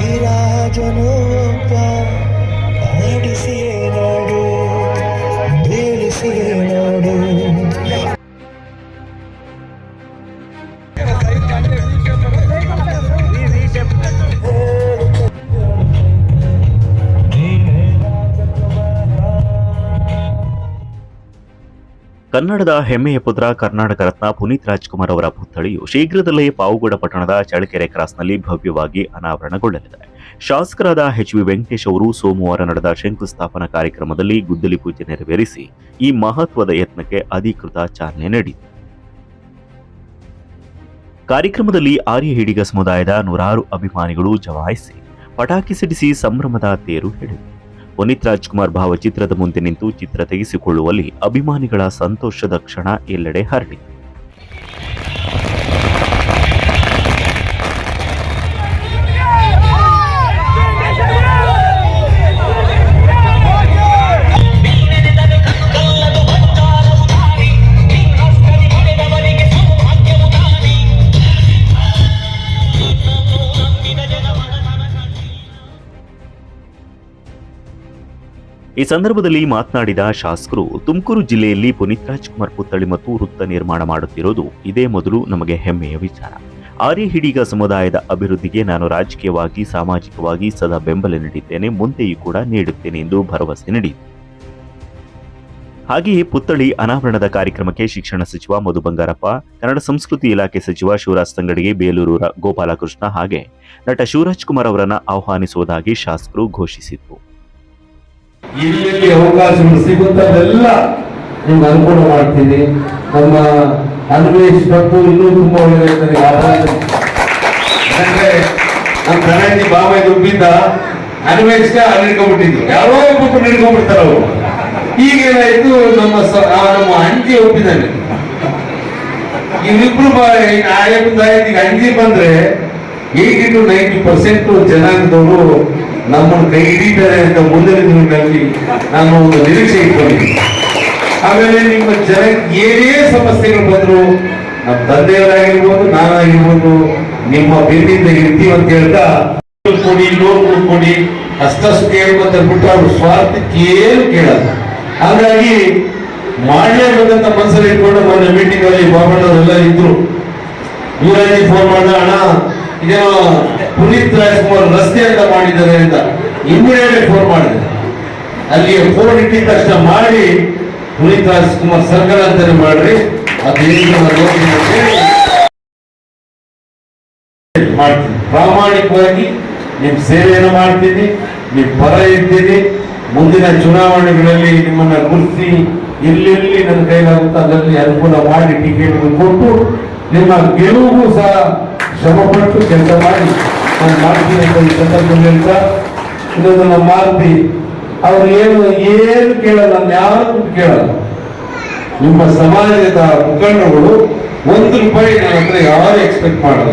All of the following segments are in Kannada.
ಈ ರಾಜನು ಕನ್ನಡದ ಹೆಮ್ಮೆಯ ಪುತ್ರ ಕರ್ನಾಟಕ ರತ್ನ ಪುನೀತ್ ರಾಜ್ಕುಮಾರ್ ಅವರ ಪುತ್ಥಳಿಯು ಶೀಘ್ರದಲ್ಲೇ ಪಾವುಗಡ ಪಟ್ಟಣದ ಚಳ್ಳಕೆರೆ ಕ್ರಾಸ್ನಲ್ಲಿ ಭವ್ಯವಾಗಿ ಅನಾವರಣಗೊಳ್ಳಲಿದೆ. ಶಾಸಕರಾದ ಎಚ್ ವಿ ವೆಂಕಟೇಶ್ ಅವರು ಸೋಮವಾರ ನಡೆದ ಶಂಕುಸ್ಥಾಪನಾ ಕಾರ್ಯಕ್ರಮದಲ್ಲಿ ಗುದ್ದಲಿ ಪೂಜೆ ನೆರವೇರಿಸಿ ಈ ಮಹತ್ವದ ಯತ್ನಕ್ಕೆ ಅಧಿಕೃತ ಚಾಲನೆ ನೀಡಿತು ಕಾರ್ಯಕ್ರಮದಲ್ಲಿ ಆರ್ಯ ಹಿಡಿಗ ಸಮುದಾಯದ ನೂರಾರು ಅಭಿಮಾನಿಗಳು ಜವಾಯಿಸಿ ಪಟಾಕಿ ಸಿಡಿಸಿ ಸಂಭ್ರಮದ ತೇರು ಹೇಳಿದರು ಪುನೀತ್ ರಾಜ್ಕುಮಾರ್ ಭಾವಚಿತ್ರದ ಮುಂದೆ ನಿಂತು ಚಿತ್ರ ತೆಗೆಸಿಕೊಳ್ಳುವಲ್ಲಿ ಅಭಿಮಾನಿಗಳ ಸಂತೋಷದ ಕ್ಷಣ ಎಲ್ಲೆಡೆ ಹರಡಿತು ಈ ಸಂದರ್ಭದಲ್ಲಿ ಮಾತನಾಡಿದ ಶಾಸಕರು, ತುಮಕೂರು ಜಿಲ್ಲೆಯಲ್ಲಿ ಪುನೀತ್ ರಾಜ್ಕುಮಾರ್ ಪುತ್ಥಳಿ ಮತ್ತು ವೃತ್ತ ನಿರ್ಮಾಣ ಮಾಡುತ್ತಿರೋದು ಇದೇ ಮೊದಲು ನಮಗೆ ಹೆಮ್ಮೆಯ ವಿಚಾರ. ಆರ್ಯ ಹಿಡಿಗ ಸಮುದಾಯದ ಅಭಿವೃದ್ಧಿಗೆ ನಾನು ರಾಜಕೀಯವಾಗಿ, ಸಾಮಾಜಿಕವಾಗಿ ಸದಾ ಬೆಂಬಲ ನೀಡಿದ್ದೇನೆ, ಮುಂದೆಯೂ ಕೂಡ ನೀಡುತ್ತೇನೆ ಎಂದು ಭರವಸೆ ನೀಡಿದರು ಹಾಗೆಯೇ ಪುತ್ಥಳಿ ಅನಾವರಣದ ಕಾರ್ಯಕ್ರಮಕ್ಕೆ ಶಿಕ್ಷಣ ಸಚಿವ ಮಧು ಬಂಗಾರಪ್ಪ, ಕನ್ನಡ ಸಂಸ್ಕೃತಿ ಇಲಾಖೆ ಸಚಿವ ಶಿವರಾಜ್ ತಂಗಡಿಗೆ ಬೇಲೂರು ಗೋಪಾಲಕೃಷ್ಣ ಹಾಗೆ ನಟ ಶಿವರಾಜ್ ಕುಮಾರ್ ಅವರನ್ನು ಆಹ್ವಾನಿಸುವುದಾಗಿ ಶಾಸಕರು ಘೋಷಿಸಿದ್ರು ಎಲ್ಲೆಲ್ಲಿ ಅವಕಾಶಗಳು ಸಿಗುತ್ತದೆಲ್ಲ ನಿಮ್ಗೆ ಅನುಕೂಲ ಮಾಡ್ತೀನಿ. ನಮ್ಮ ಅನ್ವೇಷ್ ಭಕ್ತು ಇನ್ನೂ ತುಂಬಾ ಒಳ್ಳೆಯ ಯಾಕಂದ್ರೆ ನಮ್ಮ ಕನ್ನಡಿ ಬಾಬಾ ದುಬ್ಬಿದ್ದ ಅನ್ವೇಷ್ಗೆ ಅಲ್ಲಿ ಹಿಡ್ಕೊಂಡ್ಬಿಟ್ಟಿದ್ರು. ಯಾರೋ ಒಬ್ಬರು ಹಿಡ್ಕೊಂಡ್ಬಿಡ್ತಾರ ಅವರು. ಈಗ ಏನಾಯ್ತು ನಮ್ಮ ನಮ್ಮ ಅಂಜಿ ಒಪ್ಪಿದ್ದಾನೆ ಇವರಿಬ್ರು ಆಯಂದಾಯ್ತು ಈಗ ಅಂಜಿ ಬಂದ್ರೆ ಏಯ್ಟಿ ನೈಂಟಿ ಪರ್ಸೆಂಟ್ ಜನಾಂಗದವರು ನಮ್ಮನ್ನು ಕೈ ಹಿಡಿತಾರೆ ಅಂತ ಮುಂದಿನ ದಿನಗಳಲ್ಲಿ ನಾನು ಒಂದು ನಿರೀಕ್ಷೆ ಇಟ್ಕೊಂಡಿದ್ದೀನಿ. ಆಮೇಲೆ ನಿಮ್ಮ ಜನ ಏನೇ ಸಮಸ್ಯೆಗಳು ಬಂದ್ರು ನಮ್ಮ ತಂದೆಯವರಾಗಿರ್ಬೋದು, ನಾನಾಗಿರ್ಬೋದು, ನಿಮ್ಮ ಬೆನ್ನಿಂದ ಇರ್ತೀವಿ ಅಂತ ಹೇಳ್ತಾ ಕೊಡಿ ಲೋನ್ ಕೊಡಿ ಅಷ್ಟಷ್ಟು ಕೇಳ್ಕೊಂತ ಬಿಟ್ಟು ಅವ್ರು ಸ್ವಾರ್ಥಕ್ಕೆ ಏನು ಕೇಳಲ್ಲ. ಹಾಗಾಗಿ ಮಾಡಲೇಬೇಕಂತ ಮನಸ್ಸಲ್ಲಿ ಇಟ್ಕೊಂಡು ಮೊನ್ನೆ ಮೀಟಿಂಗ್ ಅಲ್ಲಿ ಬಾಬಣ್ಣವರೆಲ್ಲ ಇದ್ರು. ಯುವರಾಜಿ ಫೋನ್ ಮಾಡಿದ, ಅಣ್ಣ ಇದೇನೋ ಪುನೀತ್ ರಾಜ್ಕುಮಾರ್ ರಸ್ತೆಯಿಂದ ಮಾಡಿದ್ದಾರೆ ಅಂತ ಇಮಿಡಿಯೇಟ್ ಫೋನ್ ಮಾಡಿದೆ. ಅಲ್ಲಿ ಫೋನ್ ಇಟ್ಟಿದ ತಕ್ಷಣ ಮಾಡಿ, ಪುನೀತ್ ರಾಜ್ಕುಮಾರ್ ಸರ್ಕಾರ ಅಂತಾನೆ ಮಾಡ್ರಿ ಮಾಡ್ತೀನಿ. ಪ್ರಾಮಾಣಿಕವಾಗಿ ನಿಮ್ ಸೇವೆಯನ್ನು ಮಾಡ್ತೀನಿ, ನಿಮ್ ಪರ ಇರ್ತೀನಿ. ಮುಂದಿನ ಚುನಾವಣೆಗಳಲ್ಲಿ ನಿಮ್ಮನ್ನ ಗುರುತಿ ಎಲ್ಲೆಲ್ಲಿ ನನ್ನ ಕೈಲಾಗುತ್ತೋ ಅದರಲ್ಲಿ ಅನುಕೂಲ ಮಾಡಿ ಟಿಕೆಟ್ ಕೊಟ್ಟು, ನಿಮ್ಮ ಗೆಲುವು ಸಹ ಶ್ರಮಪಟ್ಟು ಕೆಲಸ ಮಾಡಿ, ನಾನು ಮಾಡ್ತೀನಿ ಅಂತ ಈ ಸಂದರ್ಭದಲ್ಲಿ ಹೇಳ್ತಾ ಇದೊಂದು ನಮ್ಮ ಮಾರುತಿ, ಅವ್ರು ಏನು ಏನು ಕೇಳಲ್ಲ, ನಾನು ಯಾರು ಕೇಳಲ್ಲ. ನಿಮ್ಮ ಸಮಾಜದ ಮುಖಂಡಗಳು ಒಂದು ರೂಪಾಯಿ ನನ್ನ ಹತ್ರ ಯಾರು ಎಕ್ಸ್ಪೆಕ್ಟ್ ಮಾಡಲ್ಲ.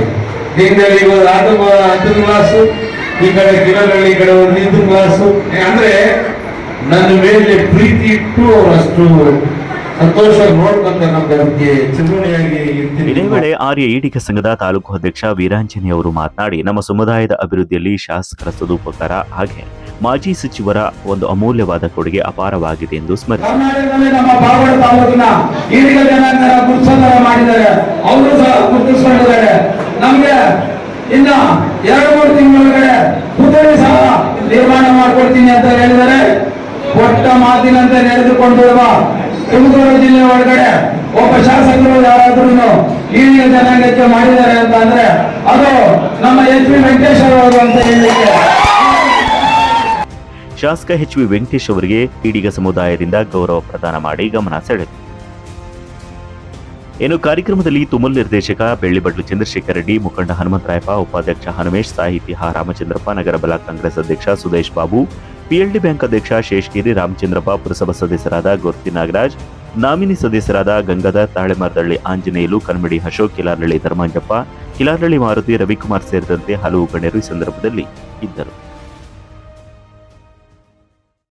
ಹಿಂಗಾಗಿ ಇವಾಗ ಆಟೋ ಹತ್ತು ಗ್ಲಾಸು ಈ ಕಡೆ ಗಿಡಗಳಲ್ಲಿ ಈ ಕಡೆ ಒಂದು ಗ್ಲಾಸು ಅಂದ್ರೆ ನನ್ನ ಮೇಲೆ ಪ್ರೀತಿ ಇಟ್ಟು ಅವರು ಅಷ್ಟು ಇದೇ ವೇಳೆ ಆರ್ಯ ಈಡಿಗ ಸಂಘದ ತಾಲೂಕು ಅಧ್ಯಕ್ಷ ವೀರಾಂಜನಿ ಅವರು ಮಾತನಾಡಿ ನಮ್ಮ ಸಮುದಾಯದ ಅಭಿವೃದ್ಧಿಯಲ್ಲಿ ಶಾಸಕರ ಸದುಪಕಾರ ಹಾಗೆ ಮಾಜಿ ಸಚಿವರ ಒಂದು ಅಮೂಲ್ಯವಾದ ಕೊಡುಗೆ ಅಪಾರವಾಗಿದೆ ಎಂದು ಸ್ಮರಿಸಿದರು ತುಮಕೂರು ಜಿಲ್ಲೆ ಒಳಗಡೆ ಒಬ್ಬ ಶಾಸಕರು ಯಾರಾದ್ರೂ ಈಡಿಗ ಜನಾಂಗಕ್ಕೆ ಮಾಡಿದ್ದಾರೆ ಅಂತ ಅಂದ್ರೆ ಅದು ನಮ್ಮ ಎಚ್ ಪಿ ವೆಂಕಟೇಶ್ವರ ಅವರು ಅಂತ ಹೇಳಲಿಕ್ಕೆ. ಶಾಸಕ ಎಚ್ ವಿ ವೆಂಕಟೇಶ್ ಅವರಿಗೆ ಈಡಿಗ ಸಮುದಾಯದಿಂದ ಗೌರವ ಪ್ರದಾನ ಮಾಡಿ ಗಮನ ಸೆಳೆದರು ಇನ್ನು ಕಾರ್ಯಕ್ರಮದಲ್ಲಿ ತುಮಲ್ ನಿರ್ದೇಶಕ ಬೆಳ್ಳಿಬಡ್ಲು ಚಂದ್ರಶೇಖರ್ ರೆಡ್ಡಿ, ಮುಖಂಡ ಹನುಮಂತರಾಯಪ್ಪ, ಉಪಾಧ್ಯಕ್ಷ ಹನುಮೇಶ್, ಸಾಹಿತಿ ಹ ರಾಮಚಂದ್ರಪ್ಪ, ನಗರ ಬಲ ಕಾಂಗ್ರೆಸ್ ಅಧ್ಯಕ್ಷ ಸುದೇಶ್ ಬಾಬು ಪಿಎಲ್ಡಿ ಬ್ಯಾಂಕ್ ಅಧ್ಯಕ್ಷ ಶೇಷಗಿರಿ ರಾಮಚಂದ್ರಪ್ಪ ಪುರಸಭಾ ಸದಸ್ಯರಾದ ಗೋರ್ತಿ ನಾಗರಾಜ್, ನಾಮಿನಿ ಸದಸ್ಯರಾದ ಗಂಗಾಧರ್ ತಾಳೆಮಾರದಳ್ಳಿ ಆಂಜನೇಯಲು ಕನ್ಮಡಿ ಅಶೋಕ್ ಕಿಲಾರಳ್ಳಿ ಧರ್ಮಾಂಜಪ್ಪ ಕಿಲಾರಳ್ಳಿ ಮಾರುತಿ ರವಿಕುಮಾರ್ ಸೇರಿದಂತೆ ಹಲವು ಗಣ್ಯರು ಈ ಸಂದರ್ಭದಲ್ಲಿ ಇದ್ದರು.